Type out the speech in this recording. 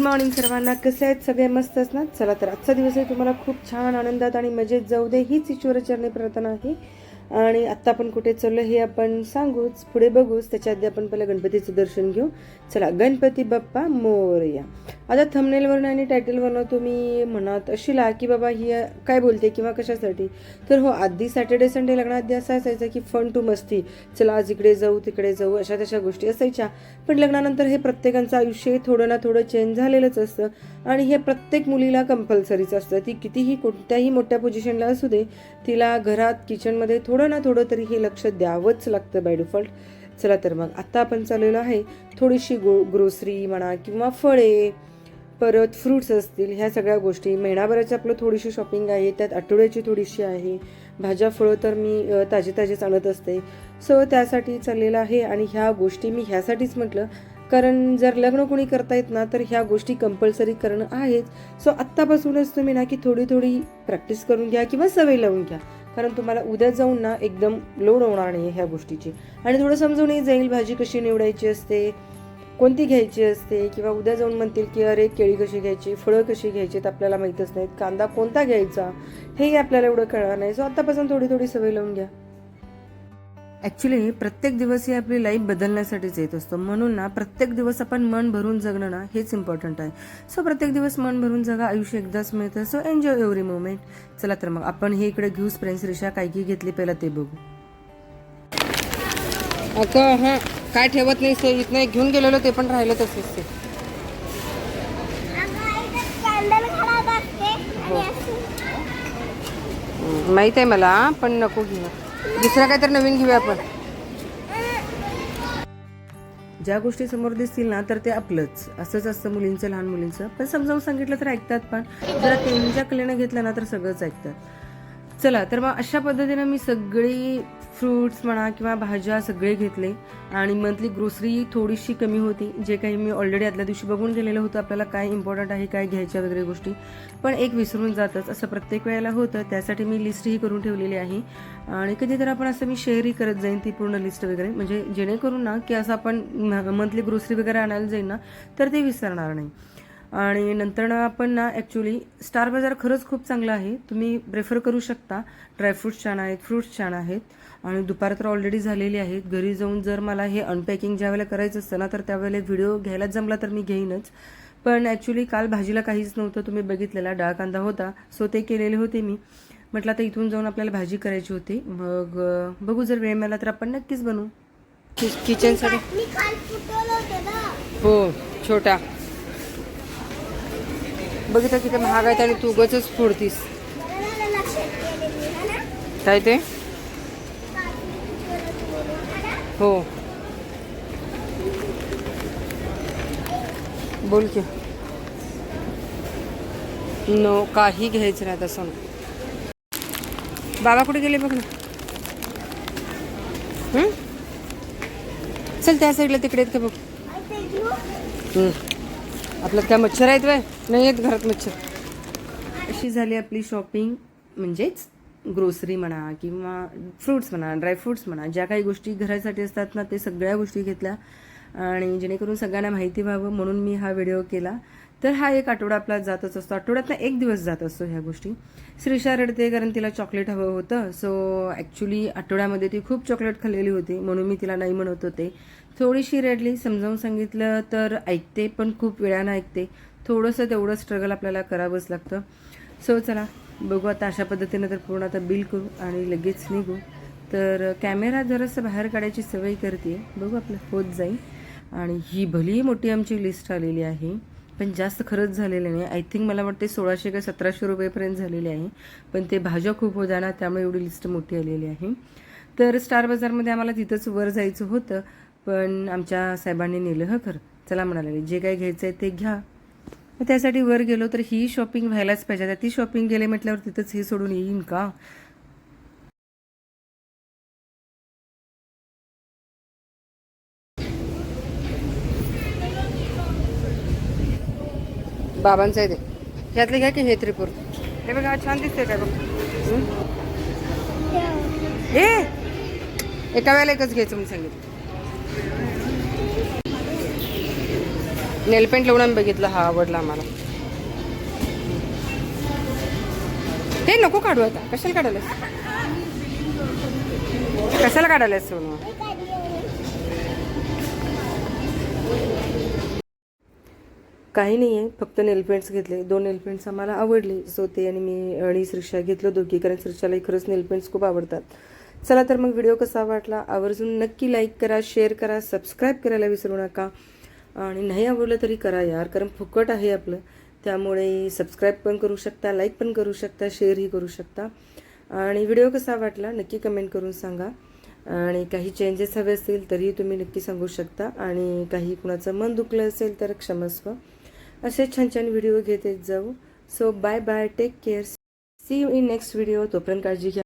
Good morning सर्वांना. कसे आहेत? सगळे मस्त असणार? चला तर आजचा दिवस आहे तुम्हाला खूप छान आनंदात आणि मजेत जाऊ दे. हीच ईश्वरचरणी प्रार्थना आहे. आणि आत्ता आपण कुठे चाललो हे आपण सांगूच पुढे बघूच. त्याच्या आधी आपण पहिलं गणपतीचं दर्शन घेऊ. चला गणपती बाप्पा मोरया. आता थंबनेलवरनं आणि टायटलवरनं तुम्ही म्हणत अशीला की बाबा ही काय बोलते किंवा कशासाठी? तर हो आधी सॅटर्डे संडे लग्नाआधी असं असायचं की फन टू मस्ती. चला आज इकडे जाऊ तिकडे जाऊ अशा तशा गोष्टी असायच्या. पण लग्नानंतर हे प्रत्येकाचं आयुष्य थोडं ना थोडं चेंज झालेलंच असतं. आणि हे प्रत्येक मुलीला कंपल्सरीच असतं. ती कितीही कोणत्याही मोठ्या पोझिशनला असू दे तिला घरात किचनमध्ये थोडं ना थोडं तरी हे लक्ष द्यावंच लागतं बाय डिफॉल्ट चला तर मग आत्ता आपण चाललेलो आहे. थोडीशी गो ग्रोसरी म्हणा किंवा फळे परत फ्रूट्स असतील ह्या सगळ्या गोष्टी. महिनाभराची आपलं थोडीशी शॉपिंग आहे त्यात आठवड्याची थोडीशी आहे. भाज्या फळं तर मी ताजे ताजे ताजेच आणत असते. सो त्यासाठी चाललेलं आहे आणि ह्या गोष्टी मी ह्यासाठीच म्हटलं. कारण जर लग्न कोणी करतायत ना तर ह्या गोष्टी कंपल्सरी करणं आहेच. सो आत्तापासूनच तुम्ही ना की थोडी थोडी प्रॅक्टिस करून घ्या किंवा सवय लावून घ्या. कारण तुम्हाला उद्या जाऊन ना एकदम लोड होणार नाही ह्या गोष्टीची. आणि थोडं समजूनही जाईल भाजी कशी निवडायची असते कोणती घ्यायची असते किंवा उद्या जाऊन म्हणतील की अरे केळी कशी घ्यायची फळं कशी घ्यायची? आपल्याला माहीतच नाहीत. कांदा कोणता घ्यायचा हेही आपल्याला एवढं कळणार नाही. सो आतापासून थोडी थोडी सवय लावून घ्या. ॲक्च्युली प्रत्येक दिवस ही आपली लाईफ बदलण्यासाठीच येत असतो. म्हणून ना प्रत्येक दिवस आपण मन भरून जगणं ना हेच इम्पॉर्टंट आहे. सो प्रत्येक दिवस मन भरून जगा आयुष्य एकदाच मिळतं. सो एन्जॉय एव्हरी मोमेंट चला तर मग आपण हे इकडे घेऊच फ्रेंड्स रिक्षा काय की घेतली पहिला ते बघू. अगं हां काय ठेवत नाही ते इथनं एक घेऊन गेलेलो ते पण राहिलं तसंच ते. हम्म, माहीत आहे मला पण नको घेऊ दुसरा काहीतरी नवीन घेऊया आपण. ज्या गोष्टी समोर दिसतील ना तर ते आपलंच. असंच असतं मुलींचं लहान मुलींचं. पण समजावून सांगितलं तर ऐकतात पण. जरा त्यांच्या कलेनं घेतलं ना तर सगळंच ऐकतात. चला तर मग अशा पद्धतीनं मी सगळी फ्रुट्स म्हणा किंवा भाज्या सगळे घेतले आणि मंथली ग्रोसरी थोडीशी कमी होती. जे काही मी ऑलरेडी आदल्या दिवशी बघून गेलेलं होतं आपल्याला काय इम्पॉर्टंट आहे काय घ्यायच्या वगैरे गोष्टी. पण एक विसरून जातच. असं प्रत्येक वेळेला होतं. त्यासाठी मी लिस्टही करून ठेवलेली आहे. आणि कधी तर आपण असं मी शेअरही करत जाईन ती पूर्ण लिस्ट वगैरे. म्हणजे जेणेकरून ना की असं आपण मंथली ग्रोसरी वगैरे आणायला जाईन ना तर ते विसरणार नाही. आणि नंतर ना आपण ना ॲक्च्युली स्टार बाजार खरंच खूप चांगलं आहे. तुम्ही प्रेफर करू शकता. ड्रायफ्रुट्स छान आहेत फ्रुट्स छान आहेत. आणि दुपार तर ऑलरेडी झालेली आहेत घरी जाऊन जर मला हे अनपॅकिंग ज्या वेळेला करायचं असतं ना तर त्यावेळेला व्हिडिओ घ्यायला जमला तर मी घेईनच. पण ॲक्च्युली काल भाजीला काहीच नव्हतं. तुम्ही बघितलेला डाळ कांदा होता. सो ते केलेले होते मी. म्हटलं आता इथून जाऊन आपल्याला भाजी करायची होती. मग बघू जर वेळ मिळाला तर आपण नक्कीच बनवू. कि किचनसाठी मी काल फुटवलं होतं ना. हो छोटा. बघितलं किती महाग आहेत आणि तू उगाच फोडतीस. काय ते? हो. बोल की. नो काही घ्यायचं नाही तसं बाबा कुठे गेले बघ ना. चल त्या साईडला तिकडे आहेत का बघ. आपलं त्या आपल्यात काय मच्छर आहेत वय नाही आहेत घरात मच्छर. अशी झाली आपली शॉपिंग म्हणजेच ग्रोसरी म्हणा किंवा फ्रुट्स म्हणा ड्रायफ्रुट्स म्हणा ज्या काही गोष्टी घरासाठी असतात ना ते सगळ्या गोष्टी घेतल्या. आणि जेणेकरून सगळ्यांना माहिती व्हावं म्हणून मी हा व्हिडिओ केला. तर हा एक आठवडा आपला जातच असतो. आठवड्यातनं एक दिवस जात असतो ह्या गोष्टी. श्रीषा रडते कारण तिला चॉकलेट हवं होतं. सो ॲक्च्युली आठवड्यामध्ये ती खूप चॉकलेट खाल्लेली होती म्हणून मी तिला नाही म्हणत होते. थोडीशी रडली समजावून सांगितलं तर ऐकते पण खूप वेळानं ऐकते. थोडंसं तेवढं स्ट्रगल आपल्याला करावंच लागतं. सो चला बघू आता अशा पद्धतीनं तर पूर्ण आता बिल करू आणि लगेच निघू. तर कॅमेरा जरासं बाहेर काढायची सवय करते. बघू आपलं होत जाईल. आणि ही भली मोठी आमची लिस्ट आलेली आहे. पण जास्त खरंच झालेलं नाही. आय थिंक मला वाटते सोळाशे का सतराशे रुपयेपर्यंत झालेली आहे. पण ते भाज्या खूप होत्या ना त्यामुळे एवढी लिस्ट मोठी आलेली आहे. तर स्टार बाजारमध्ये आम्हाला तिथंच वर जायचं होतं. पण आमच्या साहेबांनी नेलं हं खरं. चला म्हणाले जे काही घ्यायचं आहे ते घ्या. मग त्यासाठी वर गेलो तर ही शॉपिंग व्हायलाच पाहिजे. आता ती शॉपिंग गेले म्हटल्यावर तिथंच हे सोडून येईन का? बाबांचं आहे ते. ह्यातले घ्या की हे त्रिपूर. हे बघा छान दिसतंय काय बघ. हे? एका वेळेला एकच घ्यायचं म्हणून सांगितलं. नेलपेंट लावून आम्ही बघितलं हा आवडला आम्हाला. ते नको काढू आता. कशाला काढायलास? कशाला काढायलास सोनू? काही नाही आहे फक्त नेलपेंट्स घेतले. दोन नेलपेंट्स आम्हाला आवडले. सो ते आणि मी आणि श्रीषा घेतलं दोघी कारण श्रीषालाही खरंच नेलपेंट्स खूप आवडतात. चला तर मग व्हिडिओ कसा वाटला? आवर्जून नक्की लाईक करा शेअर करा सबस्क्राईब करायला विसरू नका. आणि नाही आवडलं तरी करा यार कारण फुकट आहे आपलं. त्यामुळे सबस्क्राईब पण करू शकता लाईक पण करू शकता शेअरही करू शकता. आणि व्हिडिओ कसा वाटला नक्की कमेंट करून सांगा. आणि काही चेंजेस हवे असतील तरीही तुम्ही नक्की सांगू शकता. आणि काही कुणाचं मन दुखलं असेल तर क्षमस्व. असे छान छान व्हिडिओ घेत येत जाऊ. So bye bye take care see you in next video तोपर्यंत काळजी घ्या.